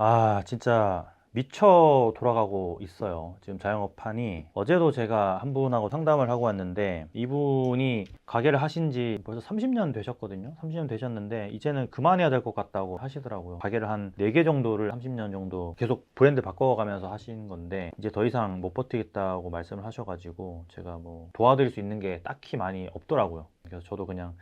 아, 진짜 미쳐 돌아가고 있어요. 지금 자영업판이 어제도 제가 한 분하고 상담을 하고 왔는데 이분이 가게를 하신 지 벌써 30년 되셨거든요. 30년 되셨는데 이제는 그만해야 될 것 같다고 하시더라고요. 가게를 한 4개 정도를 30년 정도 계속 브랜드 바꿔가면서 하신 건데 이제 더 이상 못 버티겠다고 말씀을 하셔가지고 제가 뭐 도와드릴 수 있는 게 딱히 많이 없더라고요. 그래서 저도 그냥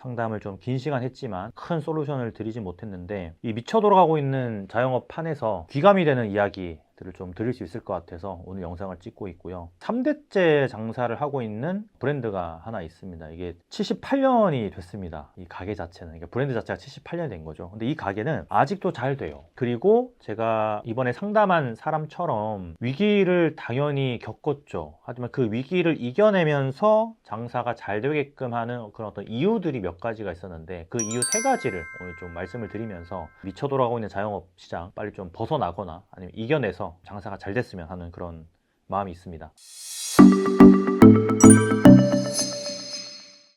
상담을 좀 긴 시간 했지만 큰 솔루션을 드리지 못했는데 이 미쳐 돌아가고 있는 자영업 판에서 귀감이 되는 이야기 들을 좀 드릴 수 있을 것 같아서 오늘 영상을 찍고 있고요. 3대째 장사를 하고 있는 브랜드가 하나 있습니다. 이게 78년이 됐습니다. 이 가게 자체는 그러니까 브랜드 자체가 78년이 된 거죠. 근데 이 가게는 아직도 잘 돼요. 그리고 제가 이번에 상담한 사람처럼 위기를 당연히 겪었죠. 하지만 그 위기를 이겨내면서 장사가 잘 되게끔 하는 그런 어떤 이유들이 몇 가지가 있었는데 그 이유 세 가지를 오늘 좀 말씀을 드리면서 미쳐 돌아가고 있는 자영업 시장 빨리 좀 벗어나거나 아니면 이겨내서 장사가 잘 됐으면 하는 그런 마음이 있습니다.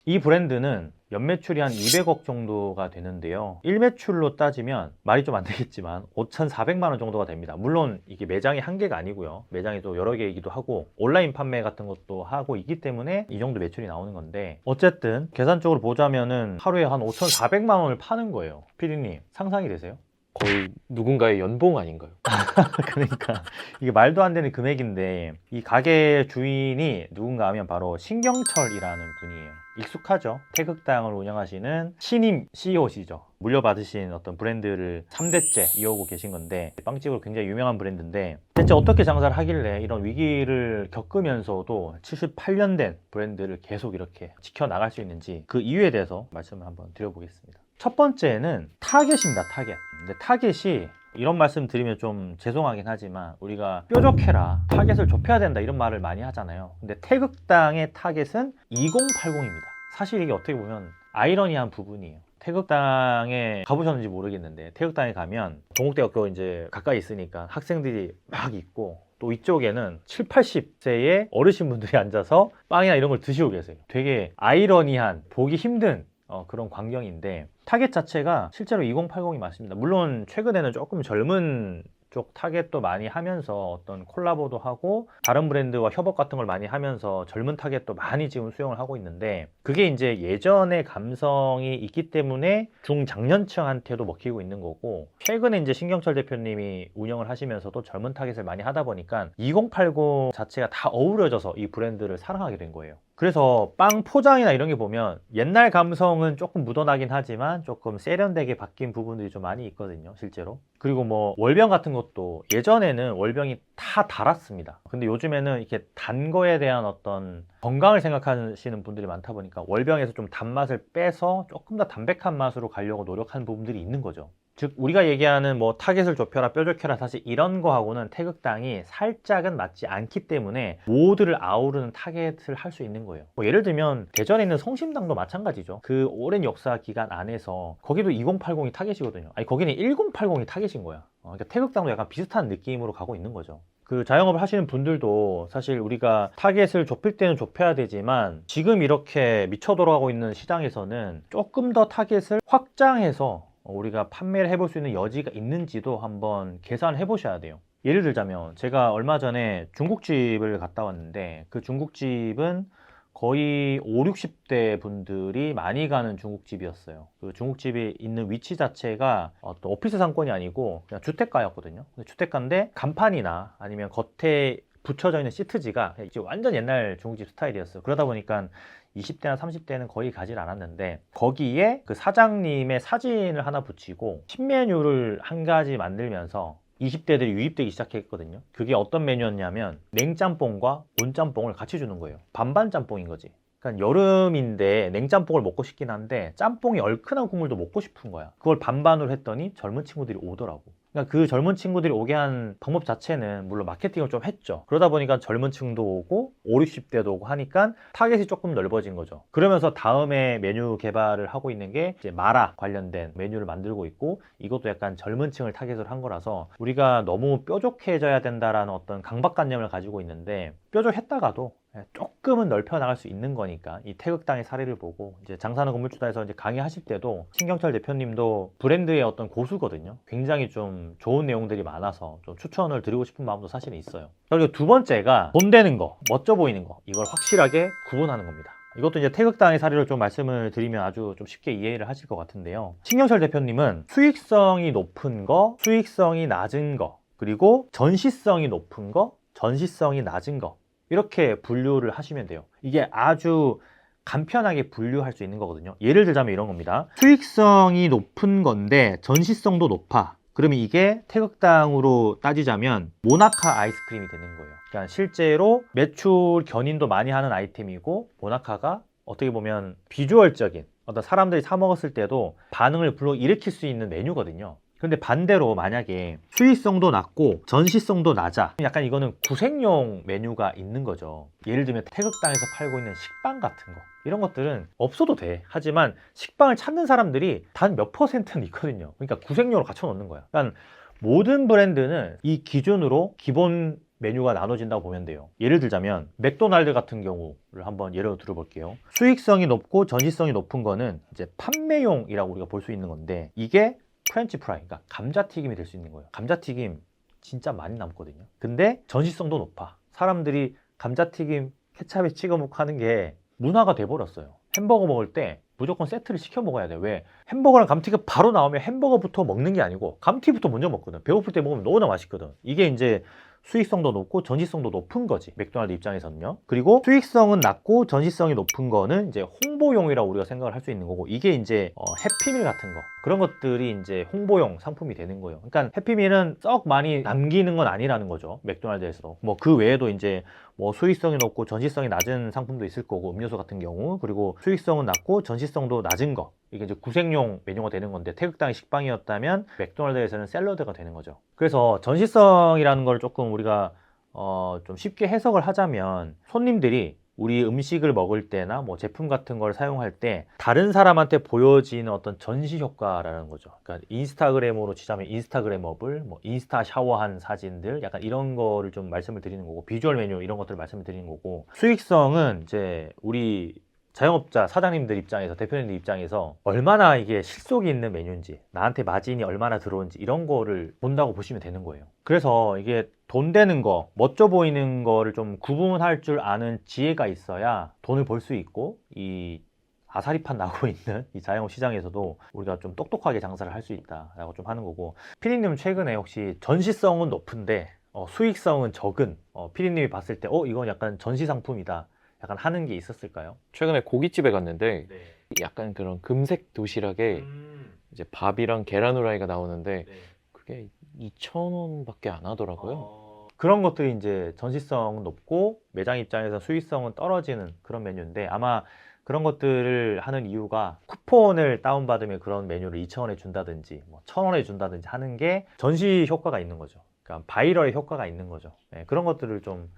이 브랜드는 연매출이 한 200억 정도가 되는데요. 1매출로 따지면 말이 좀 안 되겠지만 5,400만 원 정도가 됩니다. 물론 이게 매장이 한 개가 아니고요. 매장이 또 여러 개이기도 하고 온라인 판매 같은 것도 하고 있기 때문에 이 정도 매출이 나오는 건데 어쨌든 계산적으로 보자면은 하루에 한 5,400만 원을 파는 거예요. 피디님 상상이 되세요? 거의 누군가의 연봉 아닌가요? 그러니까 이게 말도 안 되는 금액인데 이 가게 주인이 누군가 하면 바로 신경철이라는 분이에요. 익숙하죠? 태극당을 운영하시는 신임 CEO시죠. 물려받으신 어떤 브랜드를 3대째 이어오고 계신 건데 빵집으로 굉장히 유명한 브랜드인데 대체 어떻게 장사를 하길래 이런 위기를 겪으면서도 78년 된 브랜드를 계속 이렇게 지켜나갈 수 있는지 그 이유에 대해서 말씀을 한번 드려보겠습니다. 첫 번째는 타겟입니다. 타겟. 근데 타겟이 이런 말씀 드리면 좀 죄송하긴 하지만 우리가 뾰족해라 타겟을 좁혀야 된다 이런 말을 많이 하잖아요 근데 태극당의 타겟은 2080입니다 사실 이게 어떻게 보면 아이러니한 부분이에요 태극당에 가보셨는지 모르겠는데 태극당에 가면 동국대학교 이제 가까이 있으니까 학생들이 막 있고 또 이쪽에는 7, 80세의 어르신분들이 앉아서 빵이나 이런 걸 드시고 계세요 되게 아이러니한 보기 힘든 어, 그런 광경인데 타겟 자체가 실제로 2080이 맞습니다. 물론 최근에는 조금 젊은 쪽 타겟도 많이 하면서 어떤 콜라보도 하고 다른 브랜드와 협업 같은 걸 많이 하면서 젊은 타겟도 많이 지금 수용을 하고 있는데 그게 이제 예전의 감성이 있기 때문에 중장년층한테도 먹히고 있는 거고 최근에 이제 신경철 대표님이 운영을 하시면서도 젊은 타겟을 많이 하다 보니까 2080 자체가 다 어우러져서 이 브랜드를 사랑하게 된 거예요. 그래서 빵 포장이나 이런 게 보면 옛날 감성은 조금 묻어나긴 하지만 조금 세련되게 바뀐 부분들이 좀 많이 있거든요, 실제로. 그리고 뭐 월병 같은 것도 예전에는 월병이 다 달았습니다. 근데 요즘에는 이렇게 단 거에 대한 어떤 건강을 생각하시는 분들이 많다 보니까 월병에서 좀 단맛을 빼서 조금 더 담백한 맛으로 가려고 노력하는 부분들이 있는 거죠. 즉 우리가 얘기하는 뭐 타겟을 좁혀라 뾰족해라 사실 이런 거하고는 태극당이 살짝은 맞지 않기 때문에 모두를 아우르는 타겟을 할 수 있는 거예요. 뭐 예를 들면 대전에 있는 성심당도 마찬가지죠. 그 오랜 역사 기간 안에서 거기도 2080이 타겟이거든요. 아니 거기는 1080이 타겟인 거야. 어, 그러니까 태극당도 약간 비슷한 느낌으로 가고 있는 거죠. 그 자영업을 하시는 분들도 사실 우리가 타겟을 좁힐 때는 좁혀야 되지만 지금 이렇게 미쳐 돌아가고 있는 시장에서는 조금 더 타겟을 확장해서 어, 우리가 판매를 해볼 수 있는 여지가 있는지도 한번 계산해 보셔야 돼요. 예를 들자면 제가 얼마 전에 중국집을 갔다 왔는데 그 중국집은 거의 5, 60대 분들이 많이 가는 중국집이었어요. 그 중국집이 있는 위치 자체가 어떤 오피스 상권이 아니고 그냥 주택가였거든요. 주택가인데 간판이나 아니면 겉에 붙여져 있는 시트지가 완전 옛날 중국집 스타일이었어요. 그러다 보니까 20대나 30대는 거의 가질 않았는데 거기에 그 사장님의 사진을 하나 붙이고 신메뉴를 한 가지 만들면서 20대들이 유입되기 시작했거든요. 그게 어떤 메뉴였냐면 냉짬뽕과 온짬뽕을 같이 주는 거예요. 반반 짬뽕인 거지. 그러니까 여름인데 냉짬뽕을 먹고 싶긴 한데 짬뽕이 얼큰한 국물도 먹고 싶은 거야. 그걸 반반으로 했더니 젊은 친구들이 오더라고. 그러니까 그 젊은 친구들이 오게 한 방법 자체는 물론 마케팅을 좀 했죠. 그러다 보니까 젊은 층도 오고 5, 60대도 오고 하니까 타겟이 조금 넓어진 거죠. 그러면서 다음에 메뉴 개발을 하고 있는 게 이제 마라 관련된 메뉴를 만들고 있고 이것도 약간 젊은 층을 타겟으로 한 거라서 우리가 너무 뾰족해져야 된다라는 어떤 강박관념을 가지고 있는데 뾰족했다가도 예, 조금은 넓혀 나갈 수 있는 거니까 이 태극당의 사례를 보고 이제 장사는 건물주다에서 이제 강의하실 때도 신경철 대표님도 브랜드의 어떤 고수거든요. 굉장히 좀 좋은 내용들이 많아서 좀 추천을 드리고 싶은 마음도 사실은 있어요. 그리고 두 번째가 돈 되는 거, 멋져 보이는 거 이걸 확실하게 구분하는 겁니다. 이것도 이제 태극당의 사례를 좀 말씀을 드리면 아주 좀 쉽게 이해를 하실 것 같은데요. 신경철 대표님은 수익성이 높은 거, 수익성이 낮은 거, 그리고 전시성이 높은 거, 전시성이 낮은 거 이렇게 분류를 하시면 돼요. 이게 아주 간편하게 분류할 수 있는 거거든요. 예를 들자면 이런 겁니다. 수익성이 높은 건데 전시성도 높아. 그러면 이게 태극당으로 따지자면 모나카 아이스크림이 되는 거예요. 그러니까 실제로 매출 견인도 많이 하는 아이템이고 모나카가 어떻게 보면 비주얼적인 어떤 사람들이 사 먹었을 때도 반응을 불러 일으킬 수 있는 메뉴거든요. 근데 반대로 만약에 수익성도 낮고 전시성도 낮아. 약간 이거는 구색용 메뉴가 있는 거죠. 예를 들면 태극당에서 팔고 있는 식빵 같은 거. 이런 것들은 없어도 돼. 하지만 식빵을 찾는 사람들이 단 몇 퍼센트는 있거든요. 그러니까 구색용으로 갖춰 놓는 거야. 그러니까 모든 브랜드는 이 기준으로 기본 메뉴가 나눠진다고 보면 돼요. 예를 들자면 맥도날드 같은 경우를 한번 예로 들어볼게요. 수익성이 높고 전시성이 높은 거는 이제 판매용이라고 우리가 볼 수 있는 건데 이게 프렌치 프라이, 그러니까 감자튀김이 될 수 있는 거예요. 감자튀김 진짜 많이 남거든요. 근데 전시성도 높아. 사람들이 감자튀김 케찹에 찍어 먹고 하는 게 문화가 돼버렸어요. 햄버거 먹을 때 무조건 세트를 시켜 먹어야 돼. 왜? 햄버거랑 감튀가 바로 나오면 햄버거부터 먹는 게 아니고 감튀부터 먼저 먹거든. 배고플 때 먹으면 너무나 맛있거든. 이게 이제 수익성도 높고 전시성도 높은 거지. 맥도날드 입장에서는요. 그리고 수익성은 낮고 전시성이 높은 거는 이제 홍보용이라고 우리가 생각을 할 수 있는 거고 이게 이제 어, 해피밀 같은 거 그런 것들이 이제 홍보용 상품이 되는 거예요. 그러니까 해피밀은 썩 많이 남기는 건 아니라는 거죠. 맥도날드에서도. 뭐 그 외에도 이제 뭐 수익성이 높고 전시성이 낮은 상품도 있을 거고 음료수 같은 경우 그리고 수익성은 낮고 전시성도 낮은 거 이게 이제 구색용 메뉴가 되는 건데 태극당이 식빵이었다면 맥도날드에서는 샐러드가 되는 거죠. 그래서 전시성이라는 걸 조금 우리가 어, 좀 쉽게 해석을 하자면 손님들이 우리 음식을 먹을 때나 뭐 제품 같은 걸 사용할 때 다른 사람한테 보여지는 어떤 전시 효과라는 거죠. 그러니까 인스타그램으로 치자면 인스타그램업을 뭐 인스타 샤워한 사진들 약간 이런 거를 좀 말씀을 드리는 거고 비주얼 메뉴 이런 것들을 말씀을 드리는 거고 수익성은 이제 우리 자영업자 사장님들 입장에서 대표님들 입장에서 얼마나 이게 실속이 있는 메뉴인지 나한테 마진이 얼마나 들어오는지 이런 거를 본다고 보시면 되는 거예요. 그래서 이게 돈 되는 거 멋져 보이는 거를 좀 구분할 줄 아는 지혜가 있어야 돈을 벌 수 있고 이 아사리판 나고 있는 이 자영업 시장에서도 우리가 좀 똑똑하게 장사를 할 수 있다라고 좀 하는 거고. 피디님 최근에 혹시 전시성은 높은데 어, 수익성은 적은 어, 피디님이 봤을 때 어 이건 약간 전시 상품이다 약간 하는 게 있었을까요? 최근에 고깃집에 갔는데 네. 약간 그런 금색 도시락에 음. 이제 밥이랑 계란 후라이가 나오는데 네. 그게 2,000원밖에 안 하더라고요. 어, 그런 것들이 이제 전시성은 높고 매장 입장에서 수익성은 떨어지는 그런 메뉴인데 아마 그런 것들을 하는 이유가 쿠폰을 다운받으면 그런 메뉴를 2,000원에 준다든지 뭐 1,000원에 준다든지 하는 게 전시 효과가 있는 거죠. 그러니까 바이럴의 효과가 있는 거죠. 네, 그런 것들을 좀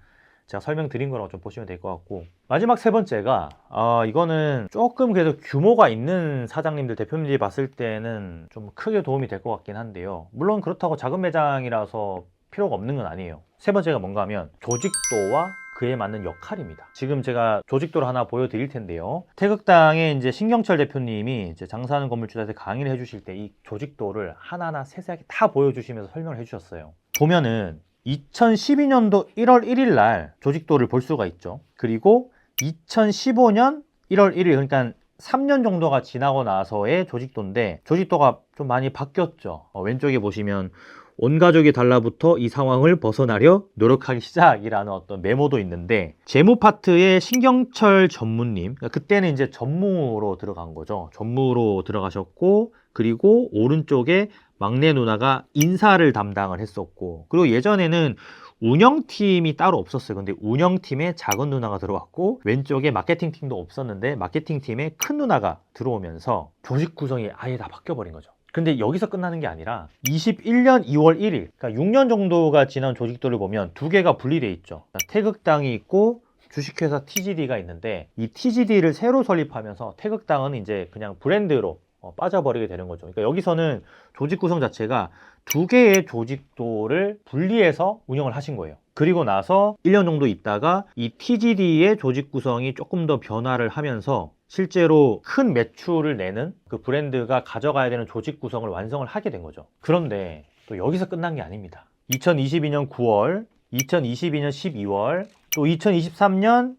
제가 설명드린 거라고 좀 보시면 될 것 같고 마지막 세 번째가 어, 이거는 조금 그래도 규모가 있는 사장님들 대표님들이 봤을 때는 좀 크게 도움이 될 것 같긴 한데요 물론 그렇다고 작은 매장이라서 필요가 없는 건 아니에요 세 번째가 뭔가 하면 조직도와 그에 맞는 역할입니다. 지금 제가 조직도를 하나 보여드릴 텐데요. 태극당의 이제 신경철 대표님이 이제 장사하는 건물주에서 강의를 해주실 때 이 조직도를 하나하나 세세하게 다 보여주시면서 설명을 해주셨어요. 보면은 2012년도 1월 1일 날 조직도를 볼 수가 있죠. 그리고 2015년 1월 1일 그러니까 3년 정도가 지나고 나서의 조직도인데 조직도가 좀 많이 바뀌었죠. 어, 왼쪽에 보시면 온 가족이 달라붙어 이 상황을 벗어나려 노력하기 시작이라는 어떤 메모도 있는데 재무 파트의 신경철 전무님 그러니까 그때는 이제 전무로 들어간 거죠. 전무로 들어가셨고 그리고 오른쪽에 막내 누나가 인사를 담당을 했었고 그리고 예전에는 운영팀이 따로 없었어요. 근데 운영팀에 작은 누나가 들어왔고 왼쪽에 마케팅팀도 없었는데 마케팅팀에 큰 누나가 들어오면서 조직 구성이 아예 다 바뀌어 버린 거죠. 근데 여기서 끝나는 게 아니라 21년 2월 1일, 그러니까 6년 정도가 지난 조직도를 보면 두 개가 분리돼 있죠. 그러니까 태극당이 있고 주식회사 TGD가 있는데 이 TGD를 새로 설립하면서 태극당은 이제 그냥 브랜드로 어, 빠져버리게 되는 거죠. 그러니까 여기서는 조직 구성 자체가 두 개의 조직도를 분리해서 운영을 하신 거예요. 그리고 나서 1년 정도 있다가 이 TGD의 조직 구성이 조금 더 변화를 하면서 실제로 큰 매출을 내는 그 브랜드가 가져가야 되는 조직 구성을 완성을 하게 된 거죠. 그런데 또 여기서 끝난 게 아닙니다. 2022년 9월, 2022년 12월, 또 2023년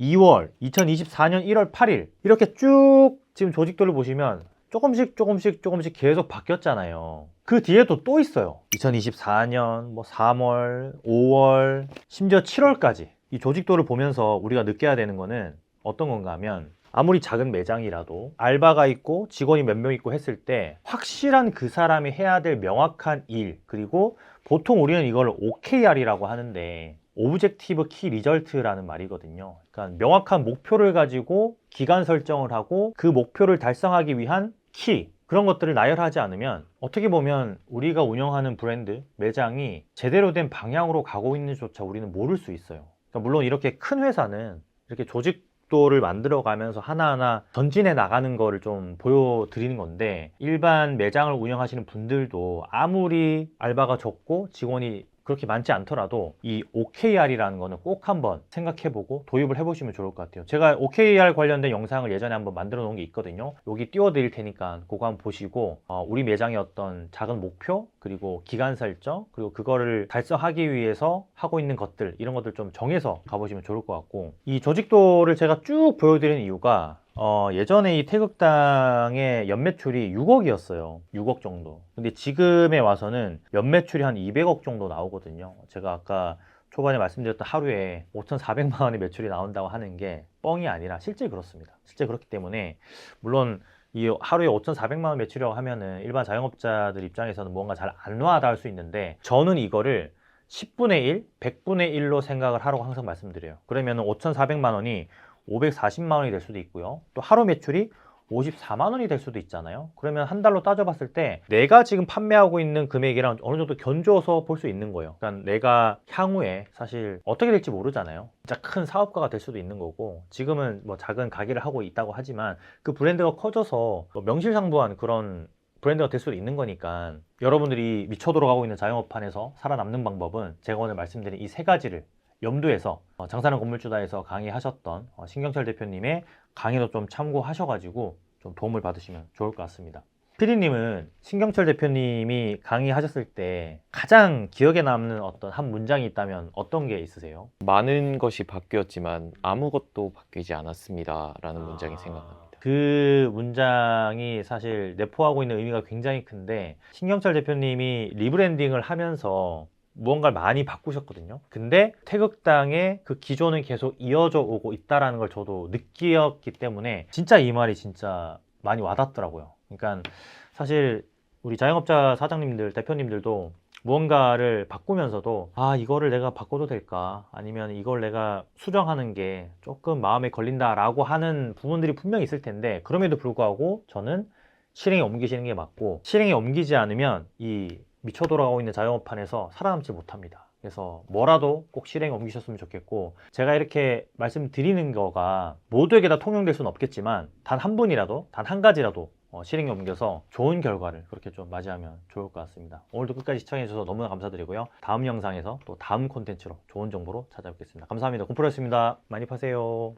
2월, 2024년 1월 8일 이렇게 쭉 지금 조직도를 보시면 조금씩 조금씩 조금씩 계속 바뀌었잖아요. 그 뒤에도 또 있어요. 2024년 뭐 3월, 5월, 심지어 7월까지 이 조직도를 보면서 우리가 느껴야 되는 거는 어떤 건가 하면 아무리 작은 매장이라도 알바가 있고 직원이 몇 명 있고 했을 때 확실한 그 사람이 해야 될 명확한 일 그리고 보통 우리는 이걸 OKR이라고 하는데 오브젝티브 키 리절트라는 말이거든요. 그러니까 명확한 목표를 가지고 기간 설정을 하고 그 목표를 달성하기 위한 키 그런 것들을 나열하지 않으면 어떻게 보면 우리가 운영하는 브랜드 매장이 제대로 된 방향으로 가고 있는지조차 우리는 모를 수 있어요. 그러니까 물론 이렇게 큰 회사는 이렇게 조직 도를 만들어 가면서 하나하나 전진해 나가는 거를 좀 보여드리는 건데 일반 매장을 운영하시는 분들도 아무리 알바가 적고 직원이 그렇게 많지 않더라도 이 OKR이라는 거는 꼭 한번 생각해보고 도입을 해보시면 좋을 것 같아요. 제가 OKR 관련된 영상을 예전에 한번 만들어 놓은 게 있거든요. 여기 띄워드릴 테니까 그거 한번 보시고 어, 우리 매장의 어떤 작은 목표 그리고 기간 설정 그리고 그거를 달성하기 위해서 하고 있는 것들 이런 것들 좀 정해서 가보시면 좋을 것 같고 이 조직도를 제가 쭉 보여드리는 이유가 어, 예전에 이 태극당의 연매출이 6억이었어요. 6억 정도. 근데 지금에 와서는 연매출이 한 200억 정도 나오거든요. 제가 아까 초반에 말씀드렸던 하루에 5,400만 원의 매출이 나온다고 하는 게 뻥이 아니라 실제 그렇습니다. 실제 그렇기 때문에 물론 이 하루에 5,400만 원 매출이라고 하면은 일반 자영업자들 입장에서는 뭔가 잘 안 와닿을 수 있는데 저는 이거를 10분의 1, 100분의 1로 생각을 하라고 항상 말씀드려요. 그러면은 5,400만 원이 540만 원이 될 수도 있고요. 또 하루 매출이 54만 원이 될 수도 있잖아요. 그러면 한 달로 따져봤을 때 내가 지금 판매하고 있는 금액이랑 어느 정도 견줘서 볼 수 있는 거예요. 그러니까 내가 향후에 사실 어떻게 될지 모르잖아요. 진짜 큰 사업가가 될 수도 있는 거고 지금은 뭐 작은 가게를 하고 있다고 하지만 그 브랜드가 커져서 뭐 명실상부한 그런 브랜드가 될 수도 있는 거니까 여러분들이 미쳐 돌아가고 있는 자영업판에서 살아남는 방법은 제가 오늘 말씀드린 이 세 가지를 염두에서 어, 장사는 건물주다에서 강의하셨던 어, 신경철 대표님의 강의도 좀 참고하셔가지고 좀 도움을 받으시면 좋을 것 같습니다. 피디님은 신경철 대표님이 강의하셨을 때 가장 기억에 남는 어떤 한 문장이 있다면 어떤 게 있으세요? 많은 것이 바뀌었지만 아무것도 바뀌지 않았습니다 라는 문장이 아. 생각납니다. 그 문장이 사실 내포하고 있는 의미가 굉장히 큰데 신경철 대표님이 리브랜딩을 하면서 무언가를 많이 바꾸셨거든요. 근데 태극당의 그 기존은 계속 이어져 오고 있다라는 걸 저도 느꼈기 때문에 진짜 이 말이 진짜 많이 와닿더라고요. 그러니까 사실 우리 자영업자 사장님들, 대표님들도 무언가를 바꾸면서도 아 이거를 내가 바꿔도 될까 아니면 이걸 내가 수정하는 게 조금 마음에 걸린다라고 하는 부분들이 분명히 있을 텐데 그럼에도 불구하고 저는 실행에 옮기시는 게 맞고 실행에 옮기지 않으면 이 미쳐 돌아가고 있는 자영업판에서 살아남지 못합니다. 그래서 뭐라도 꼭 실행에 옮기셨으면 좋겠고 제가 이렇게 말씀드리는 거가 모두에게 다 통용될 수는 없겠지만 단 한 분이라도 단 한 가지라도 어, 실행에 옮겨서 좋은 결과를 그렇게 좀 맞이하면 좋을 것 같습니다. 오늘도 끝까지 시청해 주셔서 너무나 감사드리고요. 다음 영상에서 또 다음 콘텐츠로 좋은 정보로 찾아뵙겠습니다. 감사합니다. 공프로였습니다. 많이 파세요.